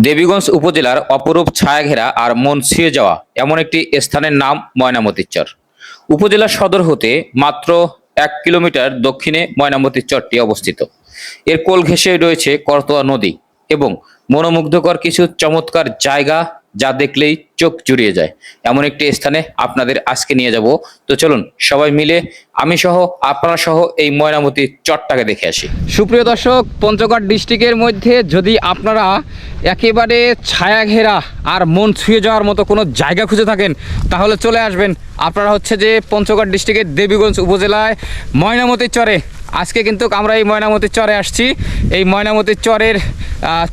দেবীগঞ্জ উপজেলার অপরূপ ছায়াঘেরা আর মন ছুঁয়ে যাওয়া এমন একটি স্থানের নাম ময়নামতিচর চর উপজেলা সদর হতে মাত্র এক কিলোমিটার দক্ষিণে ময়নামতিচরটি অবস্থিত। এর কোল ঘেঁষে রয়েছে করতোয়া নদী এবং মনোমুগ্ধকর কিছু চমৎকার জায়গা যা দেখলেই চোখ জুড়িয়ে যায়। এমন একটি স্থানে আপনাদের আজকে নিয়ে যাব। তো চলুন, সবাই মিলে আমি সহ, আপনারা সহ এই ময়নামতি চরটাকে দেখে আসি। সুপ্রিয় দর্শক, পঞ্চগড় ডিস্ট্রিক্টের মধ্যে যদি আপনারা একেবারে ছায়া ঘেরা আর মন ছুঁয়ে যাওয়ার মতো কোনো জায়গা খুঁজে থাকেন, তাহলে চলে আসবেন। আপনারা হচ্ছে যে পঞ্চগড় ডিস্ট্রিক্টের দেবীগঞ্জ উপজেলায় ময়নামতির চরে। আজকে কিন্তু আমরা এই ময়নামতির চরে আসছি। এই ময়নামতির চরের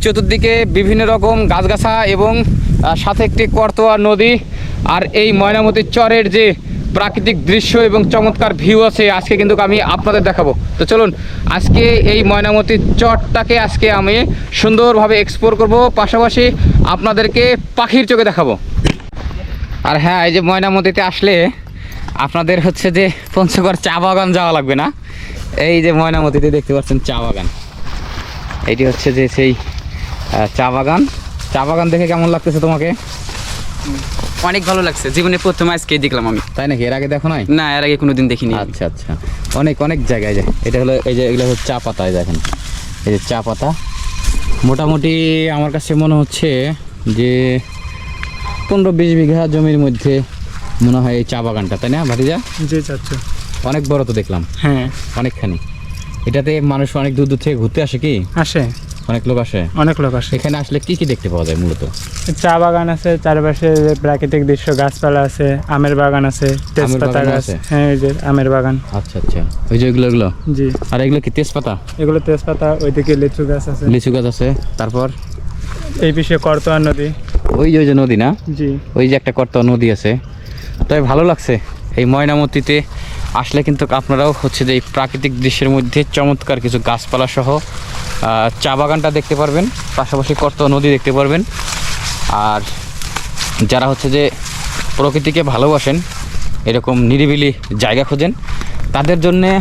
চতুর্দিকে বিভিন্ন রকম গাছগাছা এবং সাথে একটি করতোয়া নদী আর এই ময়নামতির চরের যে প্রাকৃতিক দৃশ্য এবং চমৎকার ভিউ আছে, আজকে কিন্তু আমি আপনাদের দেখাবো। তো চলুন, আজকে এই ময়নামতির চরটাকে আজকে আমি সুন্দরভাবে এক্সপ্লোর করব, পাশাপাশি আপনাদেরকে পাখির চোখে দেখাবো। আর হ্যাঁ এই যে ময়নামতিতে আসলে আপনাদের হচ্ছে যে পঞ্চগড় চা বাগান যাওয়া লাগবে না? এই যে ময়নামতিতে দেখতে পাচ্ছেন চা বাগান। এইটি হচ্ছে যে সেই চা বাগান। চা বাগান দেখে কেমন লাগতেছে তোমাকে? অনেক ভালো লাগছে। জীবনে প্রথম আজকে দেখলাম আমি। তাই নাকি? এর আগে দেখো নাই? না এর আগে কোনোদিন দেখিনি। আচ্ছা আচ্ছা। অনেক অনেক জায়গায় যায় এটা হলো এই যে এগুলো হচ্ছে চা পাতা এই দেখেন। এই যে চা পাতা। মোটামুটি আমার কাছে মনে হচ্ছে যে পনেরো বিশ বিঘা জমির মধ্যে মনে হয় এই চা বাগানটা তাই না ভাতিজা? জি চাচ্ছু অনেক বড় তো দেখলাম। হ্যাঁ। অনেকখানি। এটাতে মানুষ অনেক দূর দূর থেকে ঘুরতে আসে কি? আসে। অনেক লোক আসে? অনেক লোক আসে। এখানে আসলে কি কি দেখতে পাওয়া যায় মূলত? চা বাগান আছে চারপাশে যে প্রাকৃতিক দৃশ্য গাছপালা আছে আমের বাগান আছে তেজপাতা গাছ। আছে? হ্যাঁ এই যে আমের বাগান। আচ্ছা আচ্ছা। ওই যে এগুলো এগুলো? জি। আর এগুলো কি তেজপাতা? এগুলো তেজপাতা ওইদিকে লিচু গাছ আছে। লিচু গাছ আছে। তারপর? এই পিছিয়ে করতোয়া নদী। ওই যে ওই যে নদী না? জি। ওই যে একটা কর্তা নদী আছে। তাই ভালো লাগছে এই ময়নামতিতে। আসলে কিন্তু আপনারাও হচ্ছে যে এই প্রাকৃতিক দৃশ্যের মধ্যে চমৎকার কিছু গাছপালা সহ চা বাগানটা দেখতে পারবেন, পাশাপাশি কর্ত নদী দেখতে পারবেন। আর যারা হচ্ছে যে প্রকৃতিকে ভালোবাসেন, এরকম নিরিবিলি জায়গা খোঁজেন, তাদের জন্যে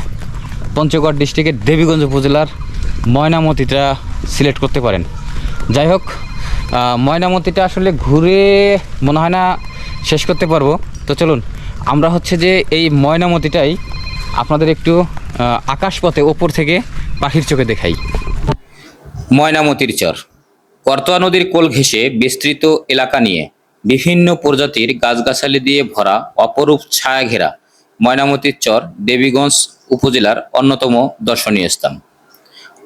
পঞ্চগড় ডিস্ট্রিক্টের দেবীগঞ্জ উপজেলার ময়নামতিটা সিলেক্ট করতে পারেন। যাই হোক ময়নামতিটা আসলে ঘুরে মনে হয় না শেষ করতে পারব। তো চলুন, আমরা হচ্ছে যে এই ময়নামতিটাই আপনাদের একটু আকাশপথে ওপর থেকে পাখির চোখে দেখাই। ময়নামতির চর। করতোয়া নদীর কোল ঘেঁষে বিস্তৃত এলাকা নিয়ে বিভিন্ন প্রজাতির গাছগাছালি দিয়ে ভরা অপরূপ ছায়া ঘেরা ময়নামতির চর দেবীগঞ্জ উপজেলার অন্যতম দর্শনীয় স্থান।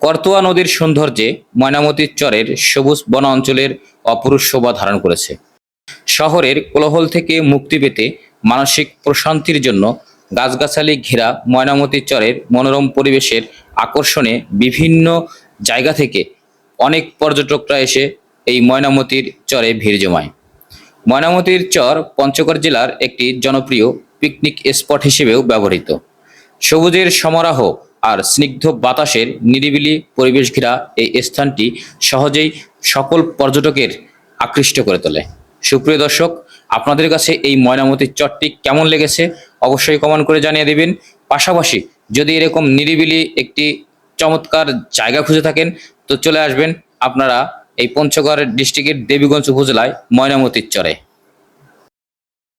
করতোয়া নদীর সৌন্দর্যে ময়নামতির চরের সবুজ বন অঞ্চলের অপরূপ শোভা ধারণ করেছে। শহরের কোলাহল থেকে মুক্তি পেতে মানসিক প্রশান্তির জন্য গাছগাছালি ঘেরা ময়নামতি চরের মনোরম পরিবেশের আকর্ষণে বিভিন্ন জায়গা থেকে অনেক পর্যটকরা এসে এই ময়নামতির চরে ভিড় জমায়। ময়নামতির চর পঞ্চগড় জেলার একটি জনপ্রিয় পিকনিক স্পট হিসেবেও ব্যবহৃত। সবুজের সমারোহ আর স্নিগ্ধ বাতাসের নিরিবিলি পরিবেশ ঘেরা এই স্থানটি সহজেই সকল পর্যটকের আকৃষ্ট করে তোলে। সুপ্রিয় দর্শক, আপনাদের কাছে এই ময়নামতির চরটি কেমন লেগেছে অবশ্যই কমেন্ট করে জানিয়ে দিবেন। পাশাপাশি যদি এরকম নিরিবিলি একটি চমৎকার জায়গা খুঁজে থাকেন। তো চলে আসবেন আপনারা এই পঞ্চগড় ডিস্ট্রিক্টের দেবীগঞ্জ উপজেলায় ময়নামতির চরে।